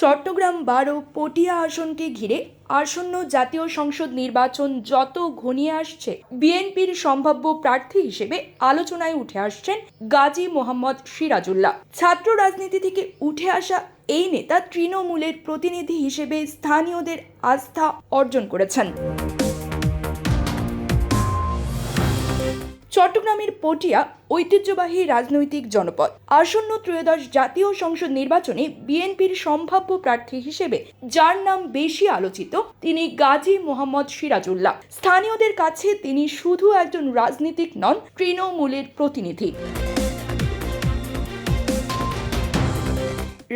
চট্টগ্রাম বারো পটিয়া আসনকে ঘিরে আসন্ন জাতীয় সংসদ নির্বাচন যত ঘনিয়ে আসছে, বিএনপির সম্ভাব্য প্রার্থী হিসেবে আলোচনায় উঠে আসছেন গাজী মোহাম্মদ সিরাজুল্লাহ। ছাত্র রাজনীতি থেকে উঠে আসা এই নেতা তৃণমূলের প্রতিনিধি হিসেবে স্থানীয়দের আস্থা অর্জন করেছেন। চট্টগ্রামের পটিয়া ঐতিহ্যবাহী রাজনৈতিক জনপদ। আসন্ন ত্রয়োদশ জাতীয় সংসদ নির্বাচনে বিএনপির সম্ভাব্য প্রার্থী হিসেবে যার নাম বেশি আলোচিত তিনি গাজী মোহাম্মদ সিরাজুল্লাহ। স্থানীয়দের কাছে তিনি শুধু একজন রাজনীতিক নন, তৃণমূলের প্রতিনিধি।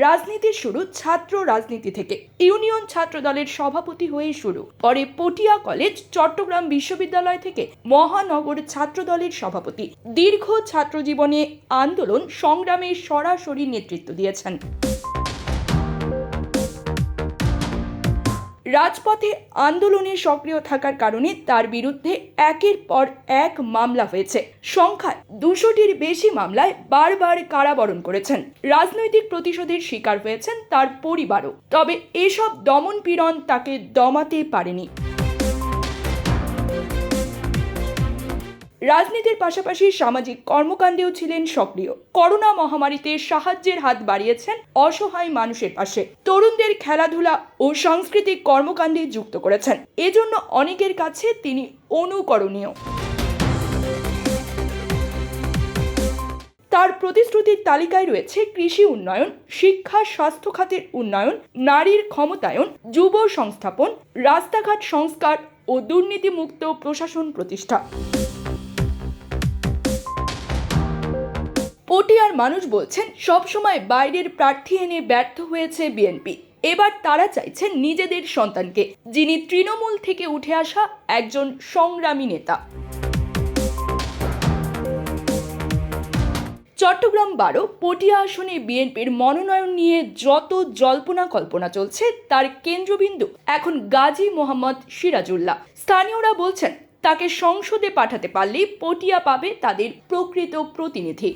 রাজনীতির শুরু ছাত্র রাজনীতি থেকে। ইউনিয়ন ছাত্র দলের সভাপতি হয়ে শুরু। পরে পটিয়া কলেজ, চট্টগ্রাম বিশ্ববিদ্যালয় থেকে মহানগর ছাত্র দলের সভাপতি। দীর্ঘ ছাত্র জীবনে আন্দোলন সংগ্রামে সরাসরি নেতৃত্ব দিয়েছেন। রাজপথে আন্দোলনে সক্রিয় থাকার কারণে তার বিরুদ্ধে একের পর এক মামলা হয়েছে। সংখ্যায় দুশোটির বেশি মামলায় বারবার কারাবরণ করেছেন। রাজনৈতিক প্রতিশোধের শিকার হয়েছেন তার পরিবারও। তবে এসব দমন পীড়ন তাকে দমাতে পারেনি। রাজনীতির পাশাপাশি সামাজিক কর্মকাণ্ডেও ছিলেন সক্রিয়। করোনা মহামারীতে সাহায্যের হাত বাড়িয়েছেন অসহায় মানুষের পাশে। তরুণদের খেলাধুলা ও সাংস্কৃতিক কর্মকাণ্ডে যুক্ত করেছেন। এজন্য অনেকের কাছে তিনি অনুকরণীয়। তার প্রতিশ্রুতির তালিকায় রয়েছে কৃষি উন্নয়ন, শিক্ষা, স্বাস্থ্য খাতের উন্নয়ন, নারীর ক্ষমতায়ন, যুব সংস্থাপন, রাস্তাঘাট সংস্কার ও দুর্নীতিমুক্ত প্রশাসন প্রতিষ্ঠা। পটিয়ার মানুষ বলছেন, সবসময় বাইরের প্রার্থী এনে ব্যর্থ হয়েছে বিএনপি। এবার তারা চাইছেন নিজেদের সন্তানকে, যিনি তৃণমূল থেকে উঠে আসা একজন সংগ্রামী নেতা। চট্টগ্রাম বারো, পটিয়া আসনে বিএনপির মনোনয়ন নিয়ে যত জল্পনা কল্পনা চলছে, তার কেন্দ্রবিন্দু এখন গাজী মোহাম্মদ সিরাজুল্লাহ। স্থানীয়রা বলছেন, তাকে সংসদে পাঠাতে পারলেই পটিয়া পাবে তাদের প্রকৃত প্রতিনিধি।